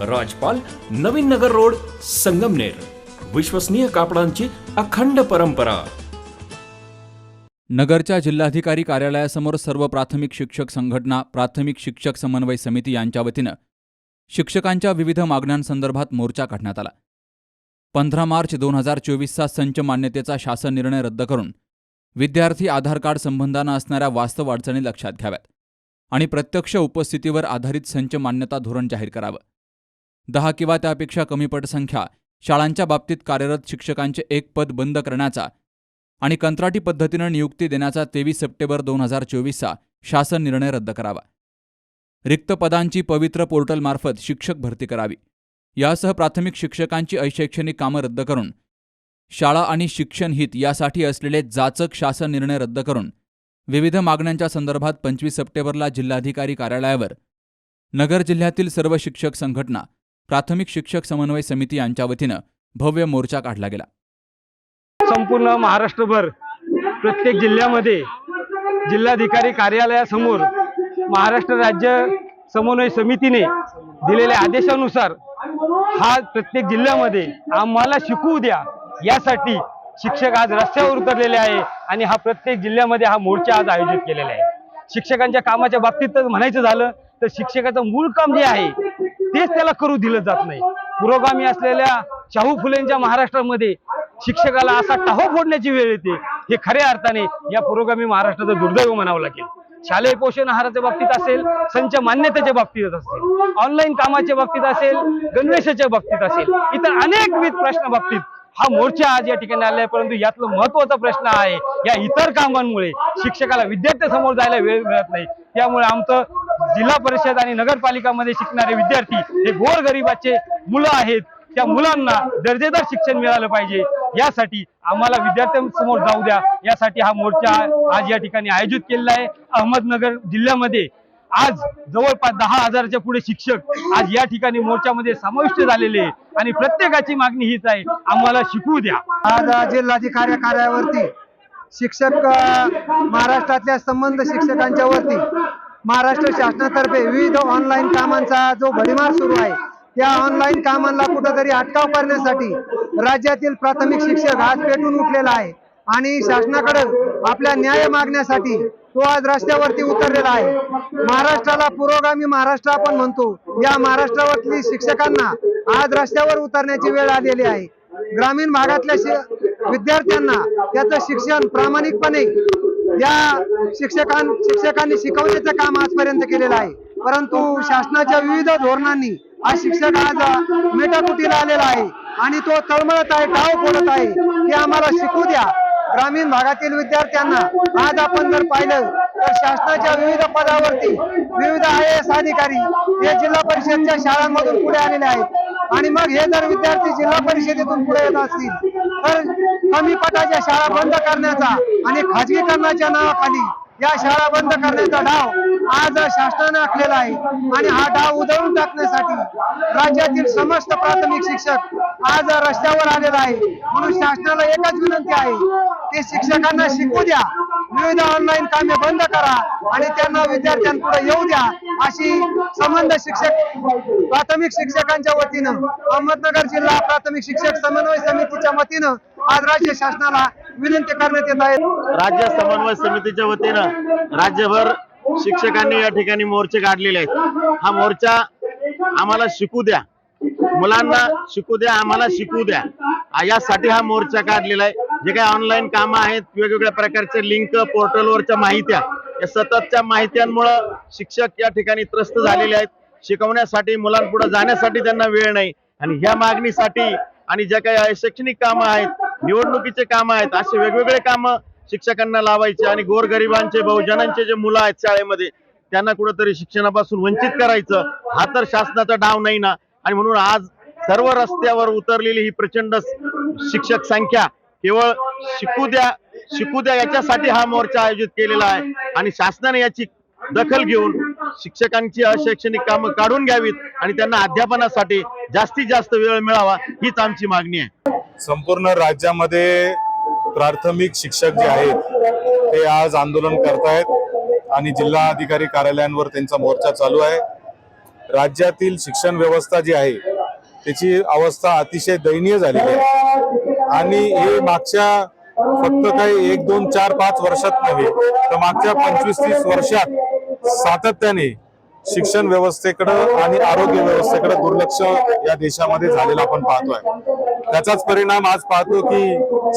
राजपाल Navin Nagar road Sangamner. विश्वसनीय कापडांची अखंड परंपरा. नगरच्या जिल्हाधिकारी कार्यालयासमोर सर्व प्राथमिक शिक्षक संघटना प्राथमिक शिक्षक समन्वय समिती यांच्या वतीनं शिक्षकांच्या विविध मागण्यांसंदर्भात मोर्चा काढण्यात आला. पंधरा मार्च दोन हजार चोवीसचा संच मान्यतेचा शासन निर्णय रद्द करून विद्यार्थी आधार कार्ड संबंधानं असणाऱ्या वास्तव अडचणी लक्षात घ्याव्यात आणि प्रत्यक्ष उपस्थितीवर आधारित संच मान्यता धोरण जाहीर करावं. दहा किंवा त्यापेक्षा कमी पटसंख्या शाळांच्या बाबतीत कार्यरत शिक्षकांचे एक पद बंद करण्याचा आणि कंत्राटी पद्धतीनं नियुक्ती देण्याचा तेवीस सप्टेंबर दोन हजार चोवीसचा शासन निर्णय रद्द करावा. रिक्त पदांची पवित्र पोर्टलमार्फत शिक्षक भरती करावी. यासह प्राथमिक शिक्षकांची अशैक्षणिक कामं रद्द करून शाळा आणि शिक्षण हित यासाठी असलेले जाचक शासन निर्णय रद्द करून विविध मागण्यांच्या संदर्भात पंचवीस सप्टेंबरला जिल्हाधिकारी कार्यालयावर नगर जिल्ह्यातील सर्व शिक्षक संघटना प्राथमिक शिक्षक समन्वय समिती यांच्या वतीनं भव्य मोर्चा काढला गेला. संपूर्ण महाराष्ट्रभर प्रत्येक जिल्ह्यामध्ये जिल्हाधिकारी कार्यालयासमोर महाराष्ट्र राज्य समन्वय समितीने दिलेल्या आदेशानुसार हा प्रत्येक जिल्ह्यामध्ये आम्हाला शिकवू द्या. यासाठी शिक्षक आज रस्त्यावर उतरलेले आहे आणि हा प्रत्येक जिल्ह्यामध्ये हा मोर्चा आज आयोजित केलेला आहे. शिक्षकांच्या कामाच्या बाबतीत तर म्हणायचं झालं तर शिक्षकाचं मूळ काम जे आहे तेच त्याला करू दिलं जात नाही. पुरोगामी असलेल्या शाहू फुलेंच्या महाराष्ट्रामध्ये शिक्षकाला असा टाहो फोडण्याची वेळ येते. हे खऱ्या अर्थाने या पुरोगामी महाराष्ट्राचं दुर्दैव म्हणावं लागेल. शालेय पोषण आहाराच्या बाबतीत असेल संच मान्यतेच्या बाबतीत असेल ऑनलाईन कामाच्या बाबतीत असेल गणवेशाच्या बाबतीत असेल इतर अनेकविध प्रश्न बाबतीत हा मोर्चा आज या ठिकाणी आलाय परंतु यातलं महत्त्वाचा प्रश्न आहे या इतर कामांमुळे शिक्षकाला विद्यार्थ्यासमोर जायला वेळ मिळत नाही. त्यामुळे आमचं जिल्हा परिषद आणि नगरपालिकामध्ये शिकणारे विद्यार्थी हे गोरगरिबाचे मुलं आहेत. त्या मुलांना दर्जेदार शिक्षण मिळालं पाहिजे. यासाठी आम्हाला विद्यार्थ्यांसमोर जाऊ द्या. यासाठी हा मोर्चा आज या ठिकाणी आयोजित केलेला आहे. अहमदनगर जिल्ह्यामध्ये आज जवळपास दहा हजाराच्या पुढे शिक्षक आज या ठिकाणी मोर्चामध्ये समाविष्ट झालेले आहे. आणि प्रत्येकाची मागणी हीच आहे. आम्हाला शिकवू द्या. आज जिल्हाधिकारी कार्यावरती शिक्षक महाराष्ट्रातल्या संबंध शिक्षकांच्या वरती महाराष्ट्र शासनातर्फे विविध ऑनलाईन कामांचा जो भडीमार सुरू आहे त्या ऑनलाईन कामांना कुठंतरी अटकाव करण्यासाठी राज्यातील प्राथमिक शिक्षक आज पेटून उठलेला आहे. आणि शासनाकडे आपल्या न्याय मागण्यासाठी तो आज रस्त्यावरती उतरलेला आहे. महाराष्ट्राला पुरोगामी महाराष्ट्र आपण म्हणतो या महाराष्ट्रावरती शिक्षकांना आज रस्त्यावर उतरण्याची वेळ आलेली आहे. ग्रामीण भागातल्या शि- विद्यार्थ्यांना त्याचं शिक्षण प्रामाणिकपणे या शिक्षकां शिक्षकांनी शिकवण्याचं काम आजपर्यंत केलेलं आहे. परंतु शासनाच्या विविध धोरणांनी हा शिक्षक आज मेटाकुटीला आलेला आहे आणि तो तळमळत आहे टाव फोडत आहे. की आम्हाला शिकू द्या. ग्रामीण भागातील विद्यार्थ्यांना आज आपण जर पाहिलं तर शासनाच्या विविध पदावरती विविध आय एस अधिकारी हे जिल्हा परिषदच्या शाळांमधून पुढे आलेले आहेत. आणि मग हे जर विद्यार्थी जिल्हा परिषदेतून पुढे येत असतील तर कमी पटाच्या शाळा बंद करण्याचा आणि खाजगीकरणाच्या नावाखाली या शाळा बंद करण्याचा डाव आज शासनाने आखलेला आहे. आणि हा डाव उधळून टाकण्यासाठी राज्यातील समस्त प्राथमिक शिक्षक आज रस्त्यावर आलेला आहे. म्हणून शासनाला एकच विनंती आहे की शिक्षकांना शिकू द्या. विविध ऑनलाईन कामे बंद करा आणि त्यांना विद्यार्थ्यांपुढे येऊ द्या. अशी संबंध शिक्षक प्राथमिक शिक्षकांच्या वतीनं अहमदनगर जिल्हा प्राथमिक शिक्षक समन्वय समितीच्या वतीनं आज राज्य शासनाला विनंती करण्यात येत आहे. राज्य समन्वय समितीच्या वतीनं राज्यभर शिक्षकांनी या ठिकाणी मोर्चे काढलेले आहेत. हा मोर्चा आम्हाला शिकू द्या. मुलांना शिकू द्या आम्हाला शिकू द्या. यासाठी हा मोर्चा काढलेला आहे. जे काही ऑनलाईन कामं आहेत वेगवेगळ्या प्रकारचे लिंक पोर्टलवरच्या माहित्या या सततच्या माहित्यांमुळं शिक्षक या ठिकाणी त्रस्त झालेले आहेत. शिकवण्यासाठी मुलांपुढे जाण्यासाठी त्यांना वेळ नाही. आणि ह्या मागणीसाठी आणि ज्या काही शैक्षणिक कामं आहेत निवडणुकीचे कामं आहेत असे वेगवेगळे कामं शिक्षकांना लावायचे आणि गोरगरिबांचे बहुजनांचे जे मुलं आहेत शाळेमध्ये त्यांना कुठंतरी शिक्षणापासून वंचित करायचं हा तर शासनाचा डाव नाही ना. आणि म्हणून आज सर्व रस्त्यावर उतरलेली ही प्रचंड शिक्षक संख्या केवळ शिकू द्या शिकू द्या याच्यासाठी हा मोर्चा आयोजित केलेला आहे. आणि शासनाने याची दखल घेऊन शिक्षकांची अशैक्षणिक कामं काढून घ्यावीत आणि त्यांना अध्यापनासाठी जास्तीत जास्त वेळ मिळावा हीच आमची मागणी आहे. संपूर्ण राज्यामध्ये प्राथमिक शिक्षक जे आहेत ते आज आंदोलन करतायत आणि जिल्हा अधिकारी कार्यालयांवर त्यांचा मोर्चा चालू आहे. राज्यातील शिक्षण व्यवस्था जी आहे त्याची अवस्था अतिशय दयनीय झालेली आहे. आणि हे मागच्या फक्त काही एक दोन चार पाच वर्षात नव्हे तर मागच्या पंचवीस तीस वर्षात सातत्याने शिक्षण व्यवस्थेकडं आणि आरोग्य व्यवस्थेकडे दुर्लक्ष या देशामध्ये झालेलं आपण पाहतोय. त्याचाच परिणाम आज पाहतो की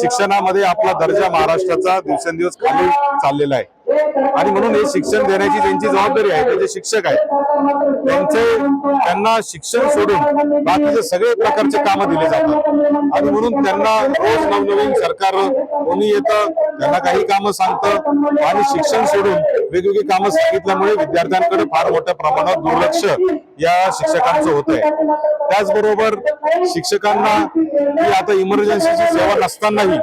शिक्षणामध्ये आपला दर्जा महाराष्ट्राचा दिवसेंदिवस खाली चाललेला आहे. आणि म्हणून हे शिक्षण देण्याची त्यांची जबाबदारी आहे. ते जे शिक्षक आहेत त्यांचे त्यांना शिक्षण सोडून बाकीचे सगळे प्रकारचे कामं दिले जातात. आणि म्हणून त्यांना रोज नवनवीन सरकार कोणी येतं त्यांना काही कामं सांगतं आणि शिक्षण सोडून वेगवेगळी कामं सांगितल्यामुळे विद्यार्थ्यांकडे फार मोठ्या प्रमाणात दुर्लक्ष या शिक्षकांचं होत आहे त्याचबरोबर शिक्षकांना ही आता इमर्जन्सीची सेवा नसतानाही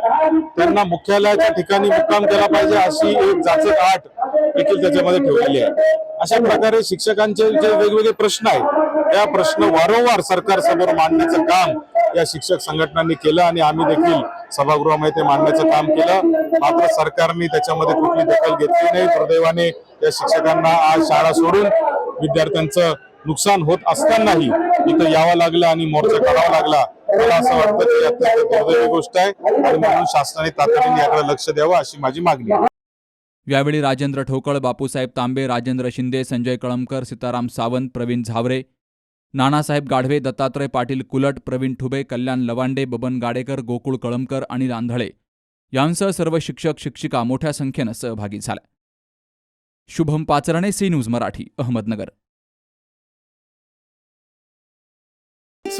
त्यांना मुख्यालयाच्या ठिकाणी मुक्काम केला पाहिजे अशी एक जाचक आठ देखील त्याच्यामध्ये ठेवलेली आहे. अशा प्रकारे शिक्षकांचे जे वेगवेगळे प्रश्न आहेत त्या प्रश्न वारंवार सरकार समोर मांडण्याचं काम या शिक्षक संघटनांनी केलं आणि आम्ही देखील सभागृहामध्ये ते मांडण्याचं काम केलं. मात्र सरकारने त्याच्यामध्ये कुठली दखल घेतली नाही. दुर्दैवाने या शिक्षकांना आज शाळा सोडून विद्यार्थ्यांचं नुकसान होत असतानाही इथं यावं लागलं आणि मोर्चा काढावा लागला. मला असं वाटतं की अत्यंत दुर्दैवी गोष्ट आहे आणि म्हणून शासनाने तातडीने याकडे लक्ष द्यावं अशी माझी मागणी आहे. यावेळी राजेंद्र ठोकळ बापूसाहेब तांबे राजेंद्र शिंदे संजय कळमकर सीताराम सावंत प्रवीण झावरे नानासाहेब गाढवे दत्तात्रय पाटील कुलट प्रवीण ठुबे कल्याण लवांडे बबन गाडेकर गोकुळ कळमकर आणि रांधळे यांसह सर्व शिक्षक शिक्षिका मोठ्या संख्येनं सहभागी झाल्या. Shubham Pacharne C news Marathi Ahmednagar.